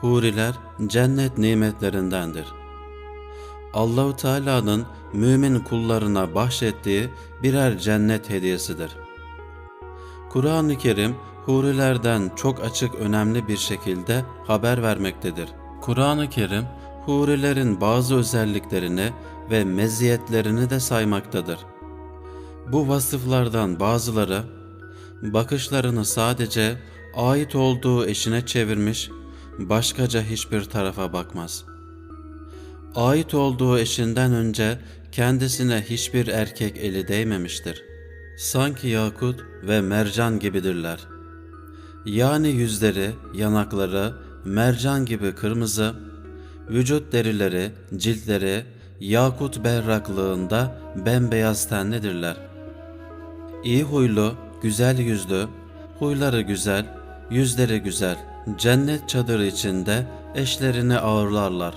Huriler cennet nimetlerindendir. Allahu Teala'nın mümin kullarına bahşettiği birer cennet hediyesidir. Kur'an-ı Kerim hurilerden çok açık önemli bir şekilde haber vermektedir. Kur'an-ı Kerim hurilerin bazı özelliklerini ve meziyetlerini de saymaktadır. Bu vasıflardan bazıları bakışlarını sadece ait olduğu eşine çevirmiş, başkaca hiçbir tarafa bakmaz. Ait olduğu eşinden önce kendisine hiçbir erkek eli değmemiştir. Sanki yakut ve mercan gibidirler. Yani yüzleri, yanakları mercan gibi kırmızı, vücut derileri, ciltleri yakut berraklığında bembeyaz tenlidirler. İyi huylu, güzel yüzlü, huyları güzel, yüzleri güzel, cennet çadırı içinde eşlerini ağırlarlar.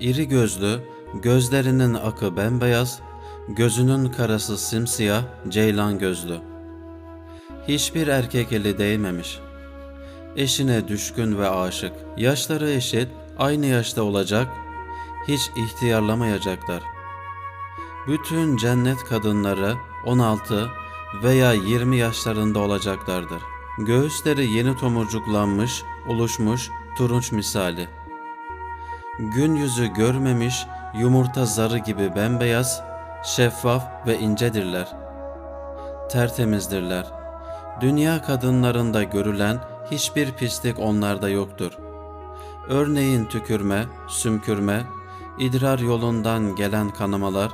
İri gözlü, gözlerinin akı bembeyaz, gözünün karası simsiyah, ceylan gözlü. Hiçbir erkek eli değmemiş. Eşine düşkün ve aşık. Yaşları eşit, aynı yaşta olacak, hiç ihtiyarlamayacaklar. Bütün cennet kadınları 16 veya 20 yaşlarında olacaklardır. Göğüsleri yeni tomurcuklanmış, oluşmuş, turunç misali. Gün yüzü görmemiş, yumurta zarı gibi bembeyaz, şeffaf ve incedirler. Tertemizdirler. Dünya kadınlarında görülen hiçbir pislik onlarda yoktur. Örneğin tükürme, sümkürme, idrar yolundan gelen kanamalar,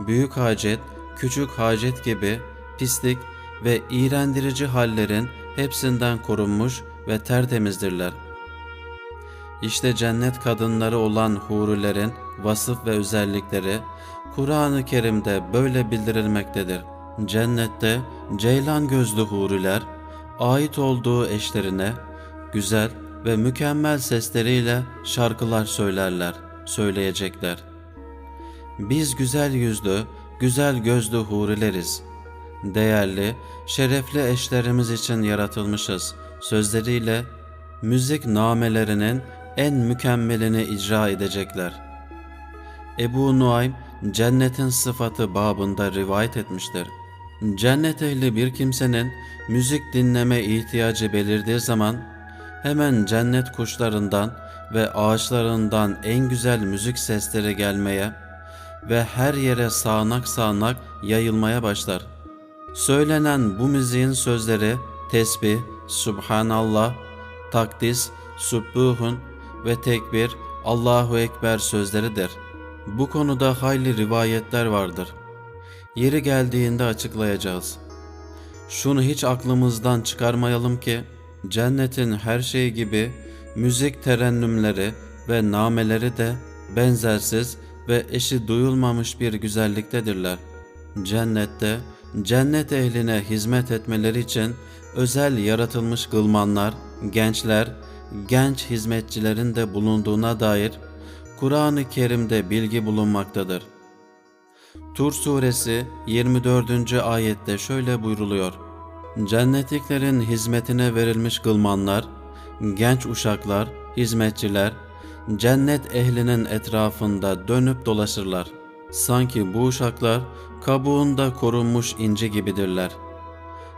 büyük hacet, küçük hacet gibi pislik ve iğrendirici hallerin hepsinden korunmuş ve tertemizdirler. İşte cennet kadınları olan hurilerin vasıf ve özellikleri Kur'an-ı Kerim'de böyle bildirilmektedir. Cennette ceylan gözlü huriler ait olduğu eşlerine güzel ve mükemmel sesleriyle şarkılar söylerler, söyleyecekler. Biz güzel yüzlü, güzel gözlü hurileriz. Değerli, şerefli eşlerimiz için yaratılmışız sözleriyle müzik namelerinin en mükemmelini icra edecekler. Ebu Nuaym cennetin sıfatı babında rivayet etmiştir. Cennet ehli bir kimsenin müzik dinleme ihtiyacı belirdiği zaman hemen cennet kuşlarından ve ağaçlarından en güzel müzik sesleri gelmeye ve her yere sağanak sağanak yayılmaya başlar. Söylenen bu müziğin sözleri tesbih, subhanallah, takdis, subbuhun ve tekbir, Allahu Ekber sözleridir. Bu konuda hayli rivayetler vardır. Yeri geldiğinde açıklayacağız. Şunu hiç aklımızdan çıkarmayalım ki, cennetin her şeyi gibi müzik terennümleri ve nameleri de benzersiz ve eşi duyulmamış bir güzelliktedirler. Cennette cennet ehline hizmet etmeleri için özel yaratılmış gılmanlar, gençler, genç hizmetçilerin de bulunduğuna dair Kur'an-ı Kerim'de bilgi bulunmaktadır. Tur suresi 24. ayette şöyle buyruluyor. Cennetliklerin hizmetine verilmiş gılmanlar, genç uşaklar, hizmetçiler, cennet ehlinin etrafında dönüp dolaşırlar. Sanki bu uşaklar kabuğunda korunmuş inci gibidirler.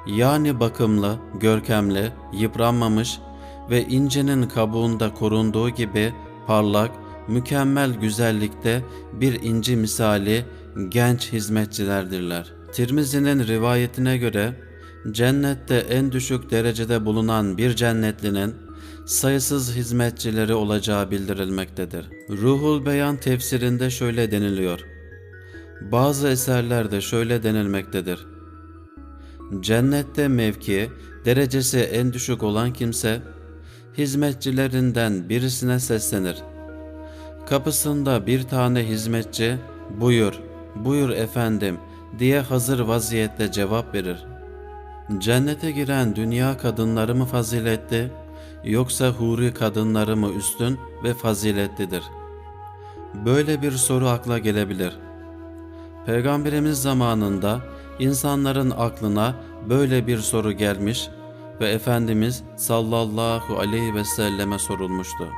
Yani bakımlı, görkemli, yıpranmamış ve incinin kabuğunda korunduğu gibi parlak, mükemmel güzellikte bir inci misali genç hizmetçilerdirler. Tirmizi'nin rivayetine göre cennette en düşük derecede bulunan bir cennetlinin sayısız hizmetçileri olacağı bildirilmektedir. Ruhul Beyan tefsirinde şöyle deniliyor. Bazı eserlerde şöyle denilmektedir. Cennette mevki, derecesi en düşük olan kimse, hizmetçilerinden birisine seslenir. Kapısında bir tane hizmetçi, buyur, buyur efendim diye hazır vaziyette cevap verir. Cennete giren dünya kadınları mı faziletli, yoksa huri kadınları mı üstün ve faziletlidir? Böyle bir soru akla gelebilir. Peygamberimiz zamanında insanların aklına böyle bir soru gelmiş ve Efendimiz sallallahu aleyhi ve selleme sorulmuştu.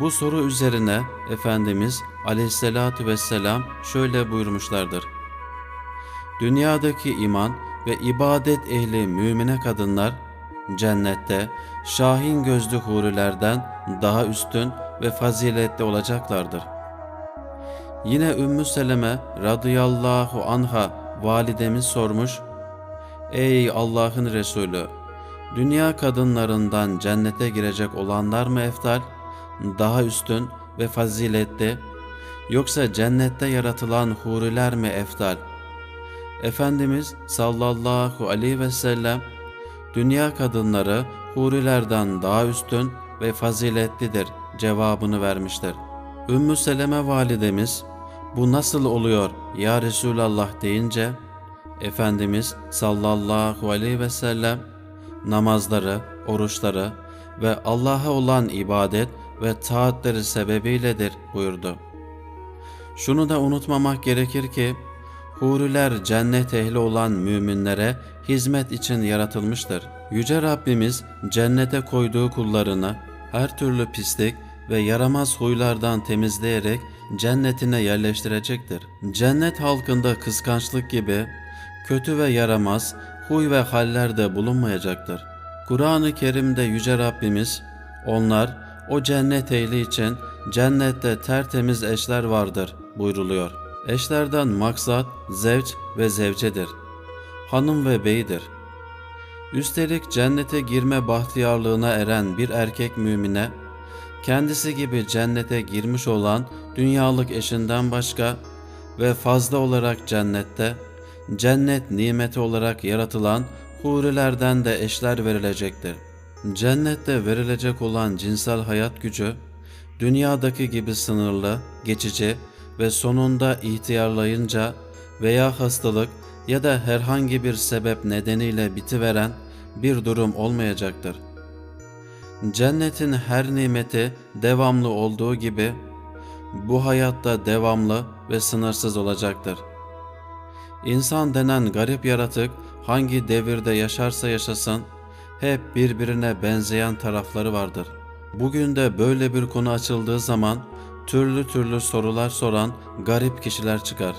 Bu soru üzerine Efendimiz aleyhissalatu vesselam şöyle buyurmuşlardır. Dünyadaki iman ve ibadet ehli mümine kadınlar cennette şahin gözlü hurilerden daha üstün ve faziletli olacaklardır. Yine Ümmü Seleme radıyallahu anha validemiz sormuş. Ey Allah'ın Resulü! Dünya kadınlarından cennete girecek olanlar mı eftal, daha üstün ve faziletli, yoksa cennette yaratılan huriler mi eftal? Efendimiz sallallahu aleyhi ve sellem, dünya kadınları hurilerden daha üstün ve faziletlidir cevabını vermiştir. Ümmü Seleme validemiz, bu nasıl oluyor ya Resulallah deyince, Efendimiz sallallahu aleyhi ve sellem namazları, oruçları ve Allah'a olan ibadet ve taatleri sebebiyledir buyurdu. Şunu da unutmamak gerekir ki, huriler cennet ehli olan müminlere hizmet için yaratılmıştır. Yüce Rabbimiz cennete koyduğu kullarını her türlü pislik ve yaramaz huylardan temizleyerek cennetine yerleştirecektir. Cennet halkında kıskançlık gibi kötü ve yaramaz huy ve haller de bulunmayacaktır. Kur'an-ı Kerim'de Yüce Rabbimiz, onlar o cennet ehli için cennette tertemiz eşler vardır buyruluyor. Eşlerden maksat zevç ve zevcedir. Hanım ve beydir. Üstelik cennete girme bahtiyarlığına eren bir erkek mümine, kendisi gibi cennete girmiş olan dünyalık eşinden başka ve fazla olarak cennette, cennet nimeti olarak yaratılan hurilerden de eşler verilecektir. Cennette verilecek olan cinsel hayat gücü, dünyadaki gibi sınırlı, geçici ve sonunda ihtiyarlayınca veya hastalık ya da herhangi bir sebep nedeniyle bitiveren bir durum olmayacaktır. Cennetin her nimeti devamlı olduğu gibi bu hayatta devamlı ve sınırsız olacaktır. İnsan denen garip yaratık hangi devirde yaşarsa yaşasın hep birbirine benzeyen tarafları vardır. Bugün de böyle bir konu açıldığı zaman türlü türlü sorular soran garip kişiler çıkar.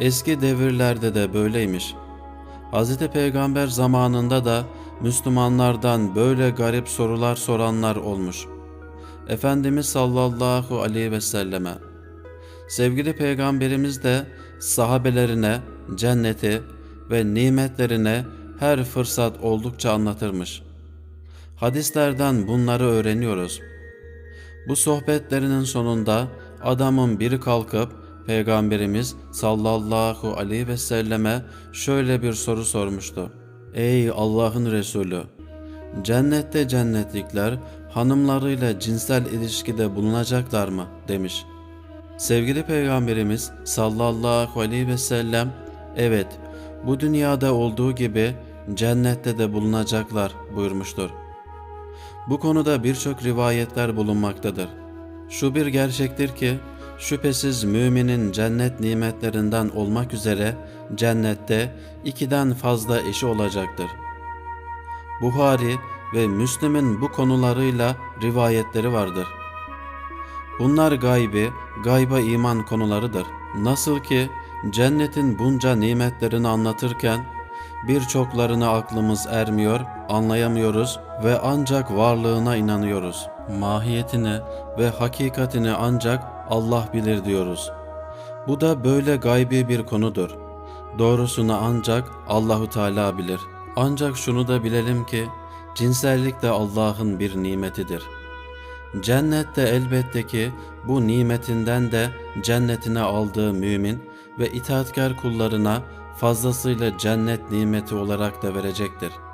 Eski devirlerde de böyleymiş. Hz. Peygamber zamanında da Müslümanlardan böyle garip sorular soranlar olmuş. Efendimiz sallallahu aleyhi ve selleme Sevgili Peygamberimiz de sahabelerine cenneti ve nimetlerine her fırsat oldukça anlatırmış. Hadislerden bunları öğreniyoruz. Bu sohbetlerinin sonunda adamın biri kalkıp Peygamberimiz sallallahu aleyhi ve selleme şöyle bir soru sormuştu. Ey Allah'ın Resulü! Cennette cennetlikler hanımlarıyla cinsel ilişkide bulunacaklar mı? demiş. Sevgili Peygamberimiz sallallahu aleyhi ve sellem evet bu dünyada olduğu gibi cennette de bulunacaklar buyurmuştur. Bu konuda birçok rivayetler bulunmaktadır. Şu bir gerçektir ki şüphesiz müminin cennet nimetlerinden olmak üzere cennette ikiden fazla eşi olacaktır. Buhari ve Müslim'in bu konularıyla rivayetleri vardır. Bunlar gaybi, gayba iman konularıdır. Nasıl ki cennetin bunca nimetlerini anlatırken birçoklarına aklımız ermiyor, anlayamıyoruz ve ancak varlığına inanıyoruz. Mahiyetini ve hakikatini ancak Allah bilir diyoruz. Bu da böyle gaybi bir konudur. Doğrusunu ancak Allahu Teala bilir. Ancak şunu da bilelim ki cinsellik de Allah'ın bir nimetidir. Cennette elbette ki bu nimetinden de cennetine aldığı mümin ve itaatkar kullarına fazlasıyla cennet nimeti olarak da verecektir.''